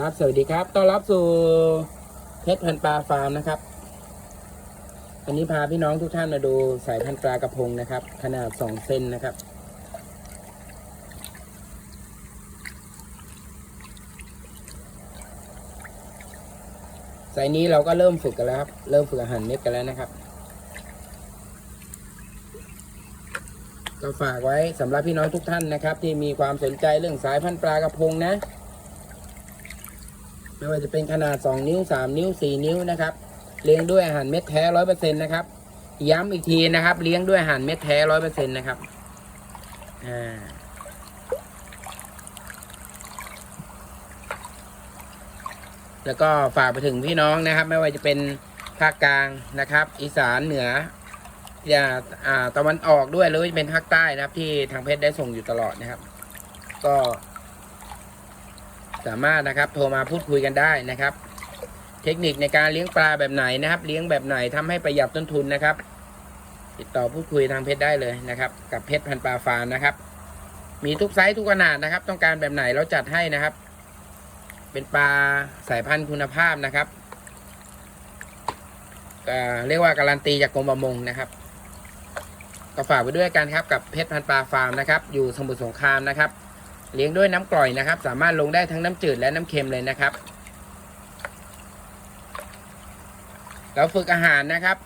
ครับสวัสดีครับ ต้อนรับสู่เพชรพันปลาฟาร์มนะครับวันนี้พาพี่น้องทุกท่านมาดูสายพันธุ์ปลากระพงนะครับ ขนาดสองเซนนะครับ สายนี้เราก็เริ่มฝึกกันแล้วครับ เริ่มฝึกอาหารเม็ดกันแล้วนะครับ ก็ฝากไว้สำหรับพี่น้องทุกท่านนะครับ ที่มีความสนใจเรื่องสายพันธุ์ปลากระพงนะ ไม่ว่าจะเป็นขนาด 2 นิ้ว 3 นิ้ว 4 นิ้วนะครับ เลี้ยงด้วยอาหารเม็ดแท้ร้อยเปอร์เซ็นต์นะครับ ย้ำอีกทีนะครับ เลี้ยงด้วยอาหารเม็ดแท้ร้อยเปอร์เซ็นต์นะครับ อ่าแล้วก็ฝากไปถึงพี่น้องนะครับ ไม่ว่าจะเป็นภาคกลางนะครับ อีสานเหนืออย่าอ่าตะวันออกด้วยหรือว่าจะเป็นภาคใต้นะครับ ที่ทางเพชรได้ส่งอยู่ตลอดนะครับ ก็ สามารถนะครับโทรมาพูดคุยกันได้นะครับ เทคนิคในการเลี้ยงปลาแบบไหนนะครับ เลี้ยงแบบไหนทำให้ประหยัดต้นทุนนะครับ ติดต่อพูดคุยทางเพชรได้เลยนะครับ กับเพชรพันปลาฟานนะครับ มีทุกไซส์ทุกขนาดนะครับ ต้องการแบบไหนเราจัดให้นะครับ เป็นปลาสายพันธุ์คุณภาพนะครับเรียกว่าการันตีจากกรมประมงนะครับก็ฝากไว้ด้วยกันครับกับเพชรพันปลาฟาร์มนะครับ อยู่สมุทรสงครามนะครับ เลี้ยงด้วยน้ำกร่อยนะครับ สามารถลงได้ทั้งน้ำจืดและน้ำเค็มเลยนะครับ เราฝึกอาหารนะครับ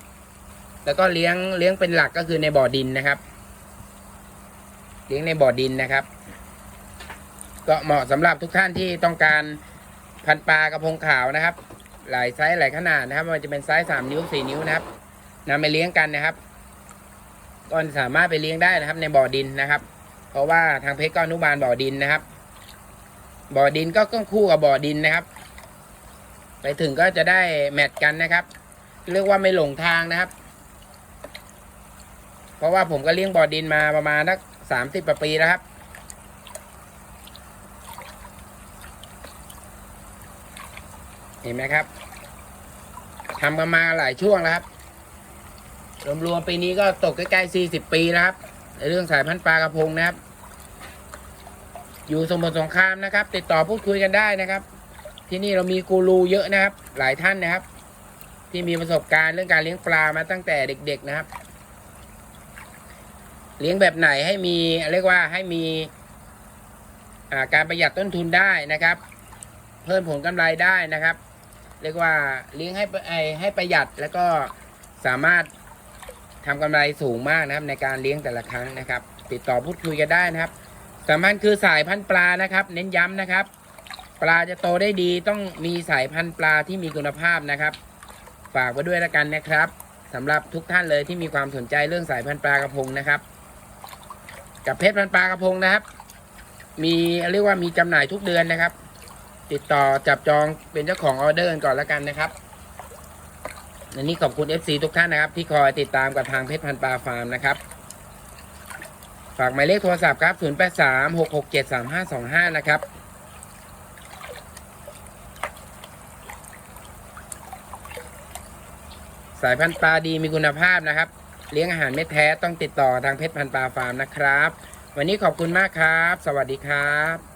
แล้วก็เลี้ยงเลี้ยงเป็นหลักก็คือในบ่อดินนะครับ เลี้ยงในบ่อดินนะครับ ก็เหมาะสำหรับทุกท่านที่ต้องการพันปลากระพงขาวนะครับ หลายไซส์หลายขนาดนะครับม่ว่าจะเป็นไซส์สามนิ้วสี่นิ้วนะครับนำไปเลี้ยงกันนะครับก็สามารถไปเลี้ยงได้นะครับในบ่อดินนะครับ เพราะว่าทางเพชรก็อนุบาลบ่อดินนะครับ บ่อดินก็ต้องคู่กับบ่อดินนะครับ ไปถึงก็จะได้แมทกันนะครับ เรียกว่าไม่หลงทางนะครับ เพราะว่าผมก็เลี้ยงบ่อดินมาประมาณสักสามสิบปีแล้วครับเห็นไหมครับทำกันมาหลายช่วงแล้วครับ รวมๆปีนี้ก็ตกใกล้ๆสี่สิบปีแล้วครับ ในเรื่องสายพันธุ์ปลากระพงนะครับ อยู่สมุทรสงครามนะครับ ติดต่อพูดคุยกันได้นะครับ ที่นี่เรามีกูรูเยอะนะครับ หลายท่านนะครับ ที่มีประสบการณ์เรื่องการเลี้ยงปลามาตั้งแต่เด็ก ๆนะครับ เลี้ยงแบบไหนให้มีเรียกว่าให้มีาการประหยัดต้นทุนได้นะครับ เพิ่มผลกำไรได้นะครับ เรียกว่าเลี้ยงให้ให้ประหยัดแล้วก็สามารถทำกำไรสูงมากนะครับ ในการเลี้ยงแต่ละครั้งนะครับ ติดต่อพูดคุยกันได้นะครับ สำคัญคือสายพันธุ์ปลานะครับ เน้นย้ำนะครับ ปลาจะโตได้ดีต้องมีสายพันธุ์ปลาที่มีคุณภาพนะครับ ฝากไว้ด้วยล้วกันนะครับสำหรับทุกท่านเลยที่มีความสนใจเรื่องสายพันธุ์ปลากระพงนะครับ กับเพชรพันธุ์ปลากระพงนะครับ มีเรียกว่ามีจำหน่ายทุกเดือนนะครับ ติดต่อจับจองเป็นเจ้าของออเดอร์กันก่อนล้วกันนะครับอันนี้ขอบคุณ FC ทุกท่านนะครับ ที่คอยติดตามกับทางเพชรพันปลาฟาร์มนะครับ ฝากหมายเลขโทรศัพท์ครับ 0836673525 นะครับ สายพันธุ์ปลาดีมีคุณภาพนะครับ เลี้ยงอาหารเม็ดแท้ต้องติดต่อทางเพชรพันธุ์ปลาฟาร์มนะครับ วันนี้ขอบคุณมากครับ สวัสดีครับ